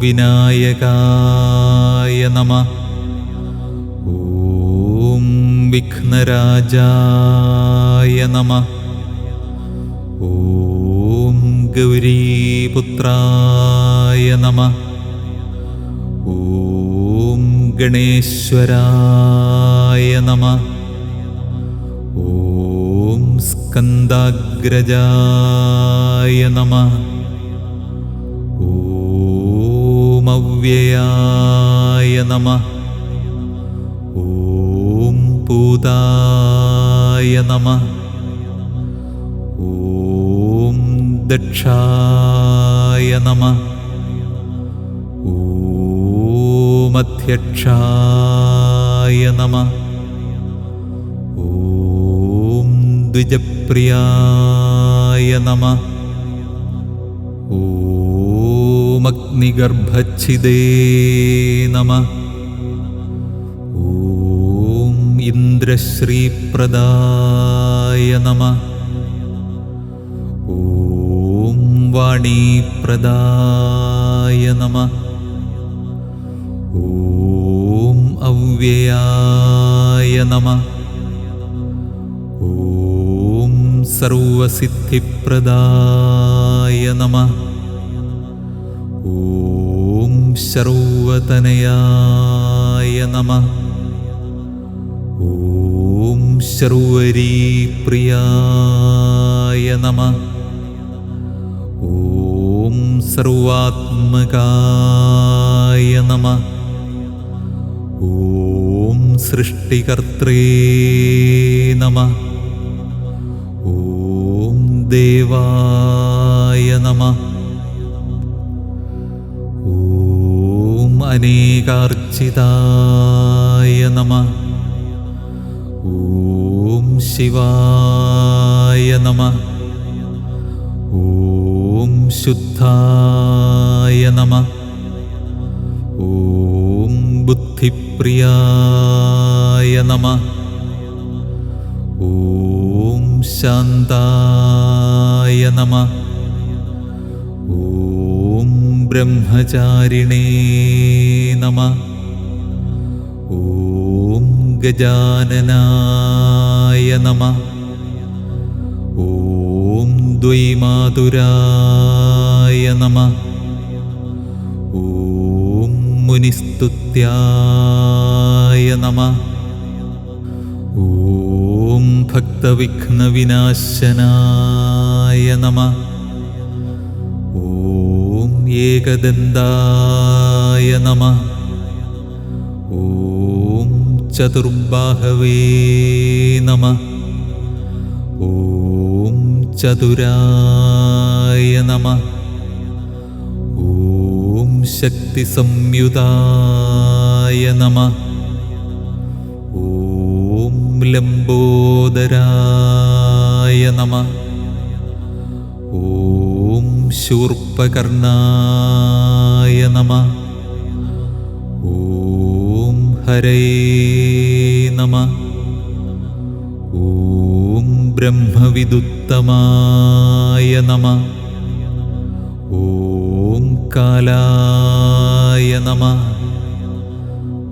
വിനായകായ നമ. ഓം വിഘ്നരാജായ നമ. ഓം ഗൗരീപുത്രായ നമ. ഓം ഗണേശ്വരായ നമ. ഓം സ്കന്ദാഗ്രജായ നമ. ഓം അവ്യയായ നമ. ഓം പൂതായ നമ. ഓം ദക്ഷായ നമ. ഓം അധ്യക്ഷായ നമ. ഓം ദ്വിജപ്രിയായ നമ. अग्निगर्भच्छिदे अग्निगर्भचिदे ॐ इन्द्रश्रीप्रदाय वाणीप्रदाय नमः। ॐ अव्ययाय नमः। ॐ सर्वसिद्धिप्रदाय नमः। ഓം ശർവതനയായ നമ. ഓം ശർവരീപ്രിയായ നമ. ഓം സർവാത്മകായ നമ. ഓം സൃഷ്ടികർത്രേ നമ. ഓം ദേവായ നമ. അനേകാർച്ചിതായ നമ. ഓം ശിവായ നമ. ഓം ശുദ്ധായ നമ. ഓം ബുദ്ധിപ്രിയായ നമ. ഓം ശാന്തായ നമ. ബ്രഹ്മചാരിണേ നമ. ഓം ഗജാനനായ നമ. ഓം ദ്വൈമാതുരായ നമ. ഓം മുനിസ്തുത്യായ നമ. ഓം ഭക്തവിഘ്നവിനാശനായ നമ. ഓം ഏകദന്തായ നമ. ഓം ചതുർബാഹവേ നമ. ഓം ചതുരായ നമ. ഓം ശക്തിസംയുതായ നമ. ഓം ലംബോദരായ നമ. ഓം ശൂർപ്പകർണായ നമ. ഹരേ നമ. ഓം ബ്രഹ്മവിദുത്തമായ നമ. ഓം കാലായ നമ.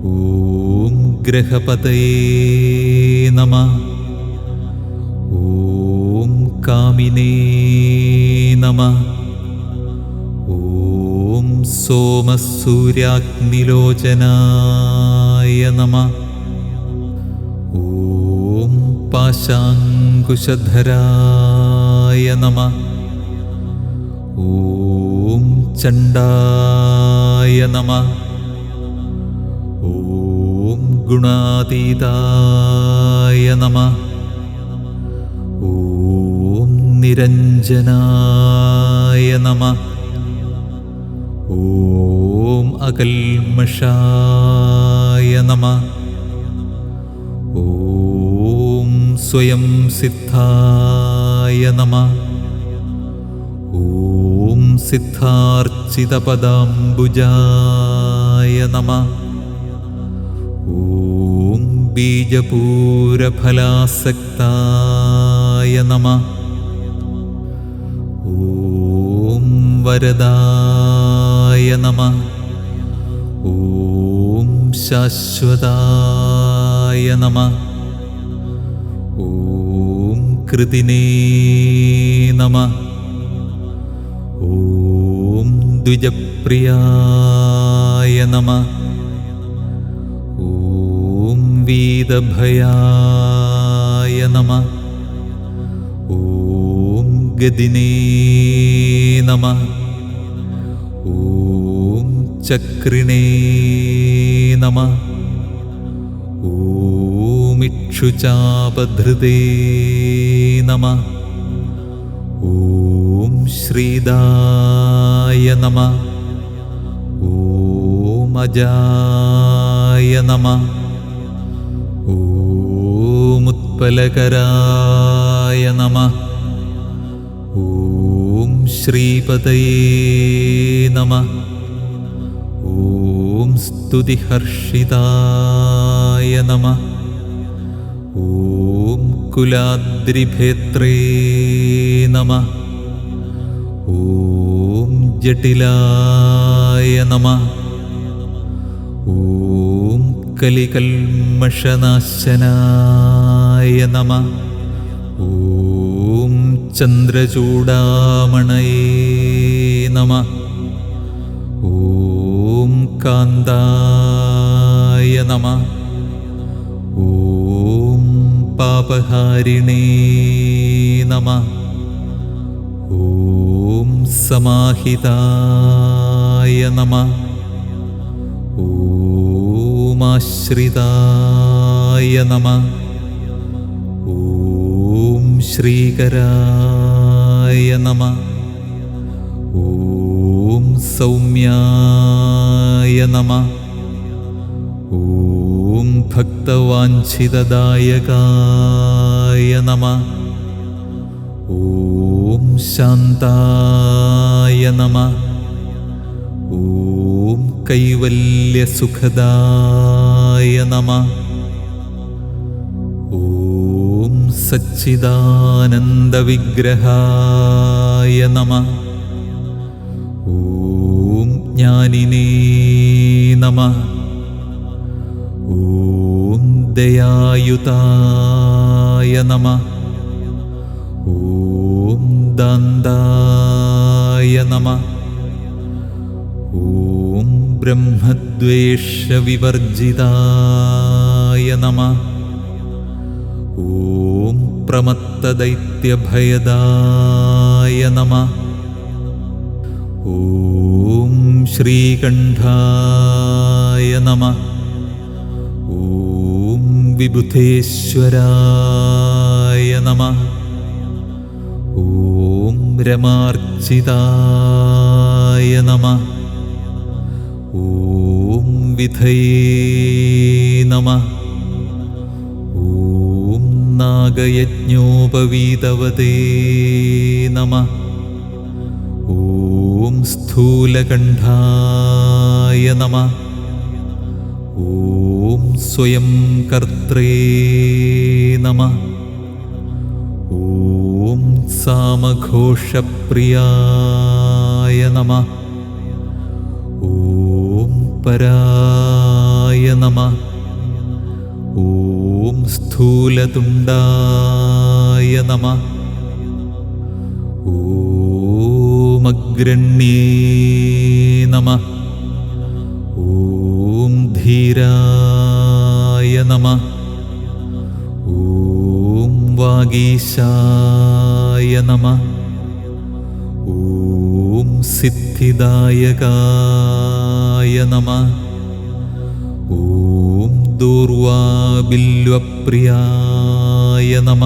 ഓം ഗ്രഹപതയേ നമ. ഓം കാമിനേ നമ. ഓം സോമസൂര്യാഗ്നിലോചനായ നമ. ഓം പാശാങ്കുശധരായ നമ. ഓം ചണ്ഡായ നമ. ഓം ഗുണാതീതായ നമ. ഓം നിരഞ്ജനായ നമ. ഓം അകൽമഷായ നമ. ഓം സ്വയം സിദ്ധായ നമ. ഓം സിദ്ധാർച്ചിതപദാംബുജായ നമ. ഓം ബീജപൂരഫലാസക്തായ നമ. ഓം വരദായ നമ. ॐ ശാശ്വതായ നമ. ഓം കൃതിനേ നമ. ഓം ദ്വിജപ്രിയായ നമ. ഓം വീതഭയായ നമ. ഓം ഗതിനേ നമ. ഓം ചക്രിണേ നമ. ഓമിക്ഷുചാപധൃതേ നമ. ഓം ശ്രീദായ നമ. ഓം അജായ നമ. ഓമുത്പലകരായ നമ. ഓം ശ്രീപതയേ നമ. സ്തുതിഹർഷിതായ നമ. ഓം കുലാദ്രിഭേത്രേ നമ. ഓം ജട്ടിലായ നമ. ഓം കലികൽമഷനാശനായ നമ. ഓം ചന്ദ്രചൂടാമണയേ നമ. ഓം കാന്തായ നമ. ഓം പാപഹാരിണേ നമ. ഓം സമാഹിതായ നമ. ഓമാശ്രിതായ നമ. ഓം ശ്രീകരായ നമ. ഓം സൗമ്യായ നമ. ഓം ഭക്തവാഞ്ചിതദായകായ നമ. ഓം ശാന്തായ നമ. ഓം കൈവല്യസുഖദായ നമ. ഓം സച്ചിദാനന്ദവിഗ്രഹായ നമ. ജ്ഞാനിനേ നമ. ഓം ദയായുതായ നമ. ഓം ദാന്തായ നമ. ഓം ബ്രഹ്മദ്വേഷവിവർജിതായ നമ. ഓം പ്രമത്തദൈത്യഭയദായ നമ. ॐ प्रमत्तदैत्यभयदाय नमः ॐ श्रीकण्ठाय नमः ॐ विबुधेश्वराय नमः ॐ रमार्चिताय नमः ॐ विधये नमः ॐ नागयज्ञोपवीतवते नमः ഓം സ്ഥൂലകണ്ഠായ നമ. ഓം സ്വയം കർത്രേ നമ. ഓം സാമഘോഷപ്രിയായ നമ. ഓം പരായ നമ. ഓം സ്ഥൂലതുണ്ടായ നമ. ഗ്രണ്യേ നമ ഓം ധീരായ നമ ഓം വാഗീശായ നമ ഓം സിദ്ധിദായകായ നമ ഓം ദൂർവാബില്വപ്രിയായ നമ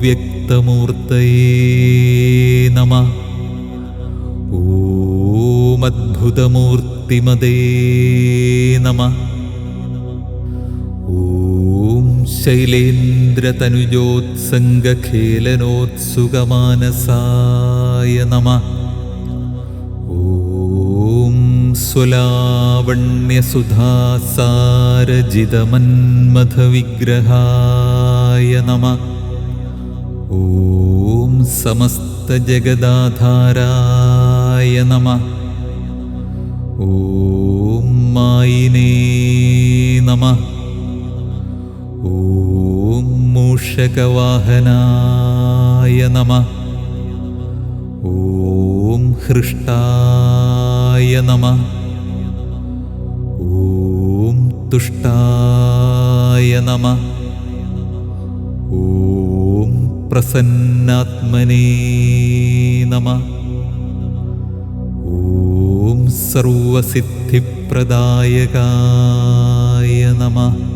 വ്യക്തമൂർത്തയേ നമ. ഓമദ്ഭുതമൂർത്തിമതേ നമ. ഓം ശൈലേന്ദ്രതനുജോത്സംഗഖേലനോത്സുകമാനസായ നമ. ഓം സ്വലാവണ്യസുധാസാരജിതമന്മഥവിഗ്രഹായ നമ. ഓം സമസ്ത ജഗദാധാരായ നമ. ഓം മായിനേ നമ. ഓം മൂഷകവാഹനായ നമ. ഓം ഹൃഷ്ടായ നമ. ഓം തുഷ്ടായ നമ. ഓം प्रसन्नात्मने नमः। ॐ सर्वसिद्धिप्रदायकाय नमः।